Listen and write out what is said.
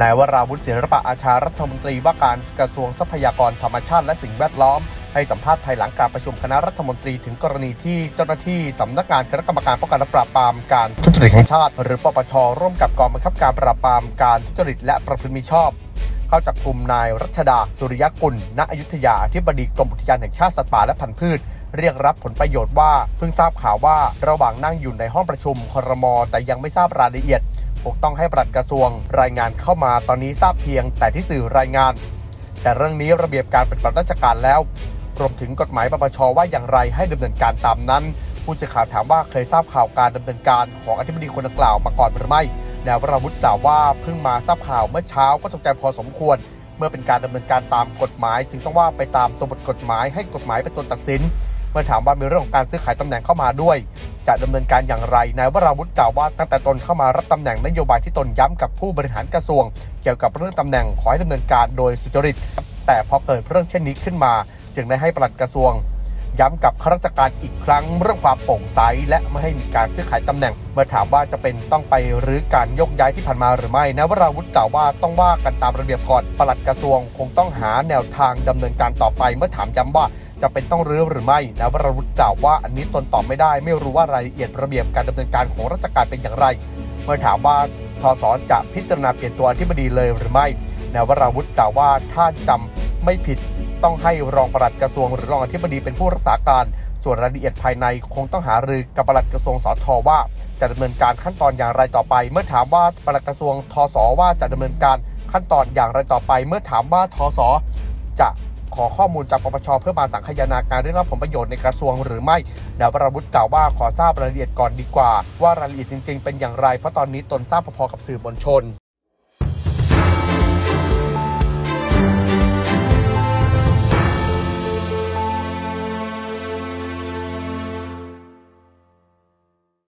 นายวราวุฒิศิลปะอาชารัฐมนตรีว่าการกระทรวงทรัพยากรธรรมชาติและสิ่งแวดล้อม ให้สัมภาษณ์ภายหลังการประชุมคณะรัฐมนตรีถึงกรณีที่เจ้าหน้าที่สำนักงานคณะกรรมการป้องกันและปราบปรามการทุจริตแห่งชาติ หรือปปชร่วมกับกองบังคับการปราบปรามการทุจริตและประพฤติมิชอบเข้าจับกลุ่มนายรัชดา สุริยกุล ณ อยุธยาอธิบดีกรมอุทยานแห่งชาติสัตว์ป่าและพันธุ์พืช เรียกรับผลประโยชน์ว่า เพิ่งทราบข่าวว่าระหว่างนั่งอยู่ในห้องประชุมครมแต่ยังไม่ทราบรายละเอียด คงต้องให้ปลัดกระทรวงรายงานเข้ามาตอนนี้ทราบเพียงแต่ที่สื่อรายงาน แต่เรื่องนี้ระเบียบการปฏิบัติราชการแล้วรวมถึงกฎหมายปปชว่าอย่างไรให้ดำเนินการตามนั้น ผู้สื่อข่าวถามว่าเคยทราบข่าวการดำเนินการของอธิบดีคนดังกล่าวมาก่อนหรือไม่แนววราวุฒิกล่าวว่าเพิ่งมาทราบข่าวเมื่อเช้าก็ตกใจพอสมควร เมื่อเป็นการดำเนินการตามกฎหมาย จึงต้องว่าไปตามตัวบทกฎหมายให้กฎหมายเป็นตัวตัดสิน มื่อถามว่ามีเรื่องของการซื้อขายตำแหน่งเข้ามาด้วย จะดำเนินการอย่างไรนายวราวุฒิกล่าวว่าตั้งแต่ตนเข้ามารับตำแหน่งนโยบายที่ตนย้ำกับผู้บริหารกระทรวง เกี่ยวกับเรื่องตำแหน่งขอให้ดำเนินการโดยสุจริต แต่พอเกิดเรื่องเช่นนี้ขึ้นมา จึงได้ให้ปลัดกระทรวง ย้ำกับข้าราชการอีกครั้งเรื่องความโปร่งใสและไม่ให้มีการซื้อขายตำแหน่ง เมื่อถามว่าจะเป็นต้องไปหรือการยกย้ายที่ผ่านมาหรือไม่นะวราวุฒิกล่าวว่าต้องว่ากันตามระเบียบก่อนปลัดกระทรวง คงต้องหาแนวทางดำเนินการต่อไป เมื่อถามย้ำว่า จะเป็นต้องรื้อหรือไม่นะวราวุฒิกล่าวว่าอันนี้ตนตอบไม่ได้ ไม่รู้ว่ารายละเอียดระเบียบการดำเนินการของราชการเป็นอย่างไร เมื่อถามว่าทศจะพิจารณาเปลี่ยนตัวอธิบดีเลยหรือไม่นายวราวุฒิกล่าวว่าถ้าจำไม่ผิดต้องให้รองปลัดกระทรวงหรือรองอธิบดีเป็นผู้รักษาการ ส่วนรายละเอียดภายในคงต้องหารือกับปลัดกระทรวงสทว่า จะดำเนินการขั้นตอนอย่างไรต่อไป เมื่อถามว่าปลัดกระทรวงทศว่าจะดำเนินการขั้นตอนอย่างไรต่อไป เมื่อถามว่าทศจะ ขอข้อมูลจากปปชเพื่อมาสังคายนาการได้รับผลประโยชน์ในกระทรวงหรือไม่ดาวปราวุฒิกล่าวว่าขอทราบรายละเอียดก่อนดีกว่า ว่ารายละเอียดจริง ๆ เป็นอย่างไรเพราะตอนนี้ตนทราบพอๆกับสื่อมวลชน